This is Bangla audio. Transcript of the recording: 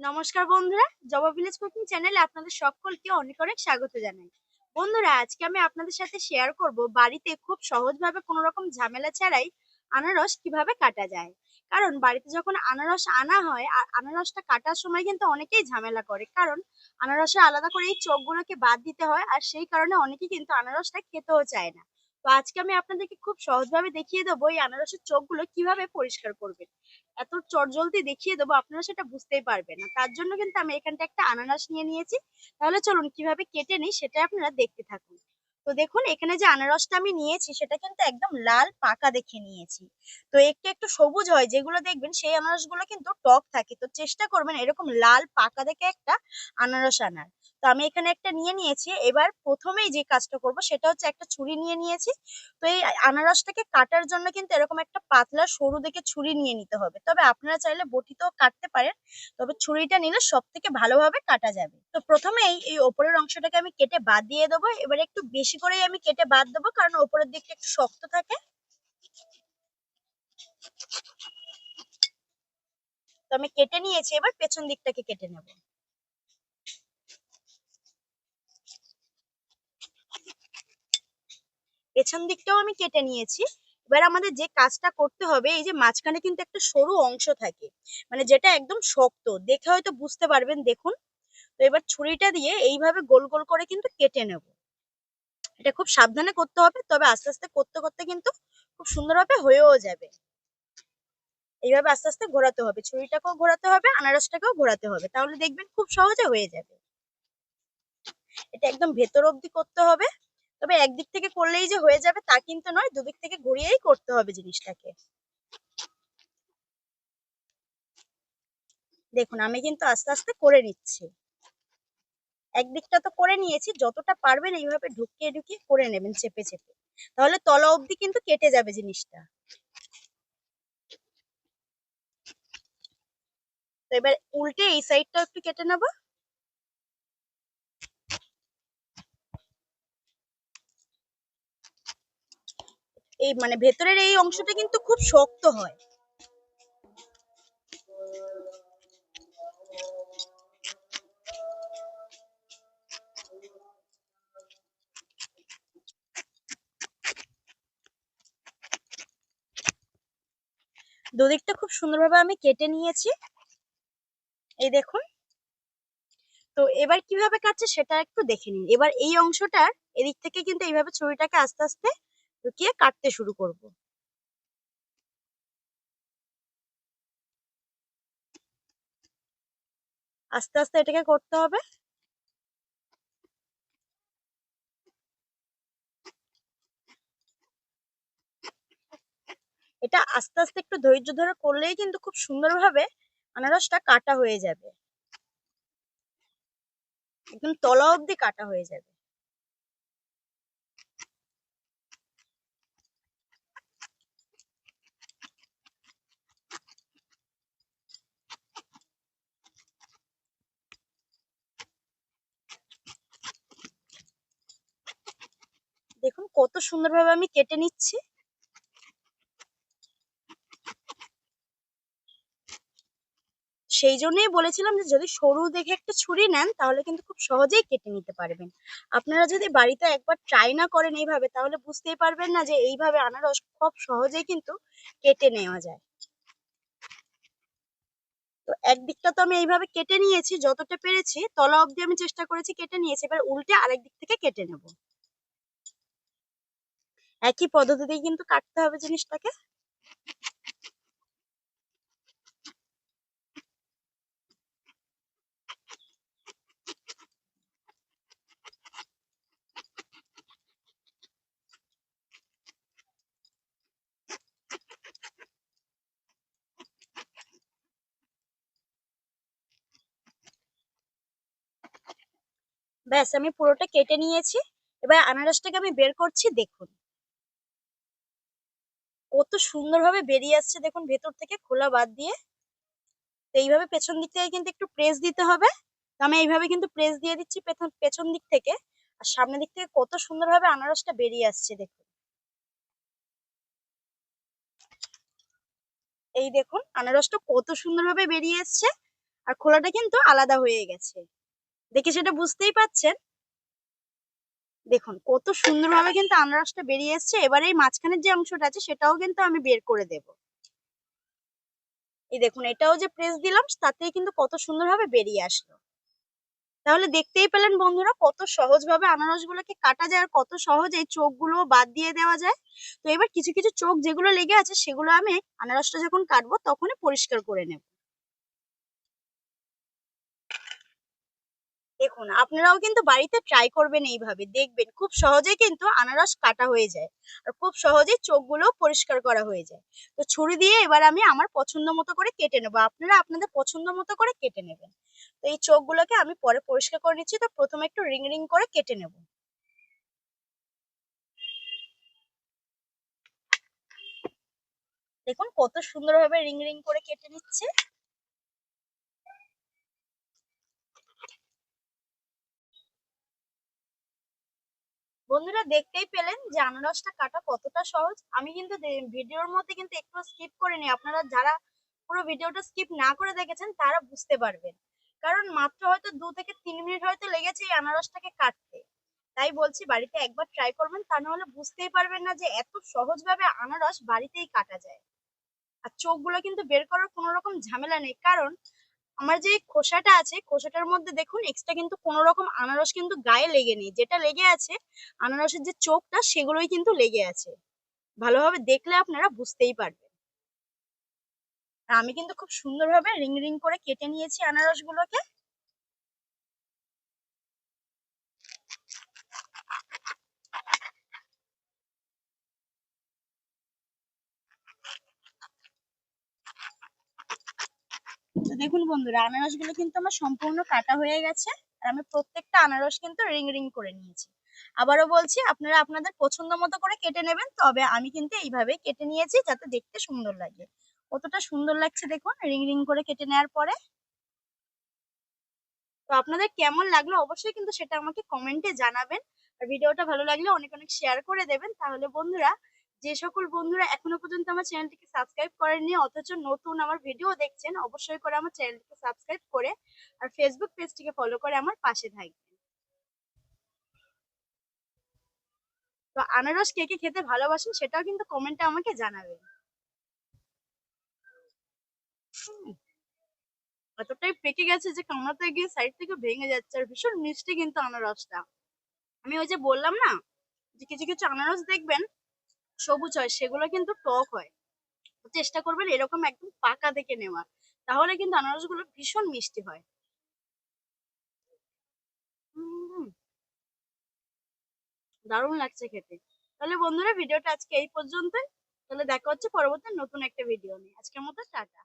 নমস্কার বন্ধুরা, জবা ভিলেজ কুকিং চ্যানেলে আপনাদের সকলকে অনেক অনেক স্বাগত জানাই। বন্ধুরা, আজকে আমি আপনাদের সাথে শেয়ার করব বাড়িতে খুব সহজভাবে কোনো রকম ঝামেলা ছাড়াই আনারস কীভাবে কাটা যায়। কারণ বাড়িতে যখন আনারস আনা হয়, আর আনারসটা কাটার সময় কিন্তু অনেকেই ঝামেলা করে। কারণ আনারসে আলাদা করে এই চোখগুলোকে বাদ দিতে হয়, আর সেই কারণে অনেকেই কিন্তু আনারসটা খেতেও চায় না। তো আজকে আমি আপনাদেরকে খুব সহজভাবে দেখিয়ে দেবো এই আনারসের চোখগুলো কীভাবে পরিষ্কার করবেন। এত চটজলদি দেখিয়ে দেবো, আপনারা সেটা বুঝতেই পারবেন না। তার জন্য কিন্তু আমি এখানটা একটা আনারস নিয়ে নিয়েছি। তাহলে চলুন কীভাবে কেটে নিই সেটা আপনারা দেখতে থাকুন। তো দেখুন, এখানে যে আনারসটা আমি নিয়েছি, সেটা কিন্তু একদম লাল পাকা দেখে নিয়েছি। তো একটু একটু সবুজ হয়, যেগুলো দেখবেন, সেই আনারসগুলো কিন্তু টক থাকে। তো চেষ্টা করবেন এরকম লাল পাকা দেখে একটা আনারস আনার। তো আমি এখানে একটা নিয়ে নিয়েছি। এবার প্রথমেই যে কাজটা করব, সেটা হচ্ছে একটা ছুরি নিয়ে নিয়েছি। তো এই আনারসটাকে কাটার জন্য কিন্তু এরকম একটা পাতলা, সরু দেখে ছুরি নিয়ে নিতে হবে। তবে আপনারা চাইলে বটিতেও কাটতে পারেন। তবে ছুরিটা নিলে সব থেকে ভালোভাবে কাটা যাবে। তো প্রথমেই এই ওপরের অংশটাকে আমি কেটে বাদ দিয়ে দেবো। এবার একটু বেশি করেই আমি কেটে বাদ দেবো, কারণ ওপরের দিকটা একটু শক্ত থাকে। তো আমি কেটে নিয়েছি, এবার পেছন দিকটাকে কেটে নেব। পেছন দিকটাও আমি কেটে নিয়েছি। এবার আমাদের যে কাজটা করতে হবে, এই যে মাঝখানে কিন্তু একটা সরু অংশ থাকে মানে যেটা একদম শক্ত, দেখে হয়তো বুঝতে পারবেন, দেখুন। তো এবার ছুরিটা দিয়ে এইভাবে গোল গোল করে কিন্তু কেটে নেব। এটা খুব সাবধানে করতে হবে, তবে আস্তে আস্তে করতে করতে কিন্তু খুব সুন্দরভাবে হয়েও যাবে। এইভাবে আস্তে আস্তে ঘোরাতে হবে। ছুরিটাকেও ঘোরাতে হবে, আনারসটাকেও ঘোরাতে হবে। তাহলে দেখবেন খুব সহজে হয়ে যাবে। এটা একদম ভেতর অব্দি করতে হবে। তবে একদিক থেকে করলেই যে হয়ে যাবে তা কিন্তু নয়, দুদিক থেকে ঘুরিয়েই করতে হবে জিনিসটাকে। দেখুন, আমি কিন্তু আস্তে আস্তে করে নিচ্ছি। একদিকটা তো করে নিয়েছি, যতটা পারবেন এইভাবে ঢুকিয়ে ঢুকিয়ে করে নেবেন চেপে চেপে। তাহলে তলা অবধি কিন্তু কেটে যাবে জিনিসটা। তো এবার উল্টে এই সাইডটা একটু কেটে নেব। এই মানে ভেতরের এই অংশটা কিন্তু খুব শক্ত হয়। দুদিকটা খুব সুন্দরভাবে আমি কেটে নিয়েছি। এই দেখুন। তো এবার কীভাবে কাটছে সেটা একটু দেখে নিন। এবার এই অংশটার এদিক থেকে কিন্তু এইভাবে ছুরিটাকে আস্তে আস্তে ঢুকিয়ে কাটতে শুরু করব। আস্তে আস্তে এটাকে করতে হবে। এটা আস্তে আস্তে একটু ধৈর্য ধরে করলেই কিন্তু খুব সুন্দরভাবে আনারসটা কাটা হয়ে যাবে। একদম তলা অব্দি কাটা হয়ে যাবে। দেখুন কত সুন্দরভাবে আমি কেটে নিচ্ছি। সেই জন্যই বলেছিলাম যে যদি সরু দেখে একটা ছুরি নেন, তাহলে কিন্তু খুব সহজেই কেটে নিতে পারবেন। আপনারা যদি বাড়িতে একবার ট্রাই না করেন এইভাবে, তাহলে বুঝতেই পারবেন না যে এইভাবে আনারস খুব সহজেই কিন্তু কেটে নেওয়া যায়। তো একদিকটা তো আমি এইভাবে কেটে নিয়েছি, যতটা পেরেছি, তলা অবধি আমি চেষ্টা করেছি কেটে নিয়েছি, এবার উল্টে আরেক দিক থেকে কেটে নেব। একই পদ্ধতিতেই কিন্তু কাটতে হবে জিনিসটাকে। ব্যাস, আমি পুরোটা কেটে নিয়েছি। এবার আনারসটাকে আমি বের করছি, দেখুন। কত সুন্দরভাবে বেরিয়ে আসছে, দেখুন, ভেতর থেকে খোলা বাদ দিয়ে। তো এইভাবে পেছন দিক থেকে কিন্তু একটু প্রেস দিতে হবে। তো আমি এইভাবে কিন্তু প্রেস দিয়ে দিচ্ছি পেছন দিক থেকে। আর সামনের দিক থেকে কত সুন্দরভাবে আনারসটা বেরিয়ে আসছে, দেখুন। এই দেখুন, আনারসটা কত সুন্দরভাবে বেরিয়ে এসছে আর খোলাটা কিন্তু আলাদা হয়ে গেছে। দেখে সেটা বুঝতেই পাচ্ছেন? দেখুন, কত সুন্দরভাবে কিন্তু আনারসটা বেরিয়ে এসছে। এবার এই মাঝখানের যে অংশটা আছে, সেটাও কিন্তু আমি বের করে দেব। এই দেখুন, এটাও যে প্রেস দিলাম, তাতেই কিন্তু কত সুন্দরভাবে বেরিয়ে আসলো। তাহলে দেখতেই পেলেন বন্ধুরা, কত সহজভাবে আনারসগুলোকে কাটা যায় আর কত সহজে এই চোখগুলো বাদ দিয়ে দেওয়া যায়। তো এবার কিছু কিছু চোখ যেগুলো লেগে আছে, সেগুলো আমি আনারসটা যখন কাটবো, তখনই পরিষ্কার করে নেব। দেখুন, আপনারাও কিন্তু বাড়িতে ট্রাই করবেন এইভাবে, দেখবেন খুব সহজেই কিন্তু আনারস কাটা হয়ে যায় আর খুব সহজেই চোখগুলো পরিষ্কার করা হয়ে যায়। তো ছুরি দিয়ে এবার আমি আমার পছন্দ মতো করে কেটে নেব, আপনারা আপনাদের পছন্দ মতো করে কেটে নেবেন। তো এই চোখগুলোকে আমি পরে পরিষ্কার করে নিচ্ছি, তো প্রথমে একটু রিং রিং করে কেটে নেব। দেখুন কত সুন্দরভাবে রিং রিং করে কেটে নিচ্ছে। বন্ধুরা দেখতেই পেলেন যে আনারসটা কাটা কতটা সহজ। আমি কিন্তু ভিডিওর মধ্যে কিন্তু একটু স্কিপ করিনি। আপনারা যারা পুরো ভিডিওটা স্কিপ না করে দেখেছেন, তারা বুঝতে পারবেন। কারণ মাত্র হয়তো দু থেকে তিন মিনিট হয়তো লেগেছে এই আনারসটাকে কাটতে। তাই বলছি বাড়িতে একবার ট্রাই করবেন, তা নাহলে বুঝতেই পারবেন না যে এত সহজভাবে আনারস বাড়িতেই কাটা যায়। আর চোখগুলো কিন্তু বের করার কোনো রকম ঝামেলা নেই। কারণ আমার যে খোসাটা আছে, খোসাটার মধ্যে দেখুন এক্সট্রা কিন্তু কোনো রকম আনারস কিন্তু গায়ে লেগে নেই। যেটা লেগে আছে, আনারসের যে চোখটা সেগুলোই কিন্তু লেগে আছে। ভালোভাবে দেখলে আপনারা বুঝতেই পারবেন। আমি কিন্তু খুব সুন্দরভাবে রিং রিং করে কেটে নিয়েছি আনারসগুলোকে। দেখুন বন্ধুরা, আনারসগুলো কিন্তু আমার সম্পূর্ণ কাটা হয়ে গেছে আর আমি প্রত্যেকটা আনারস কিন্তু রিং রিং করে নিয়েছি। আবারও বলছি, আপনারা আপনাদের পছন্দ মতো করে কেটে নেবেন, তবে আমি কিন্তু এইভাবে কেটে নিয়েছি যাতে দেখতে সুন্দর লাগে। কতটা সুন্দর লাগছে দেখুন, রিং রিং করে কেটে নেওয়ার পরে। তো আপনাদের কেমন লাগল অবশ্যই কিন্তু সেটা আমাকে কমেন্টে জানাবেন। আর ভিডিওটা ভালো লাগলে অনেক অনেক শেয়ার করে দেবেন। তাহলে বন্ধুরা যে সকল বন্ধুরা এখনও পর্যন্ত আমার চ্যানেলটিকে সাবস্ক্রাইব করেননি, অথচ নতুন আমার ভিডিও দেখছেন, অবশ্যই করে আমার চ্যানেলটিকে সাবস্ক্রাইব করে আর ফেসবুক পেজটিকে ফলো করে আমার পাশে থাকবেন। তো আনারস কে কে খেতে ভালোবাসেন সেটাও কিন্তু কমেন্টে আমাকে জানাবেন। এতটাই পেকে গেছে যে কামড়াতে গিয়ে সাইড থেকে ভেঙে যাচ্ছে আর ভীষণ মিষ্টি কিন্তু আনারসটা। আমি ওই যে বললাম না যে কিছু কিছু আনারস দেখবেন সবুজ হয়, সেগুলো কিন্তু টক হয়। চেষ্টা করবেন এরকম একদম পাকা দেখে নেওয়ার। তাহলে কিন্তু আনারসগুলো ভীষণ মিষ্টি হয়। দারুণ লাগছে খেতে। তাহলে বন্ধুরা, ভিডিওটা আজকে এই পর্যন্তই। তাহলে দেখা হচ্ছে পরবর্তী নতুন একটা ভিডিও নিয়ে। আজকের মতো টাটা।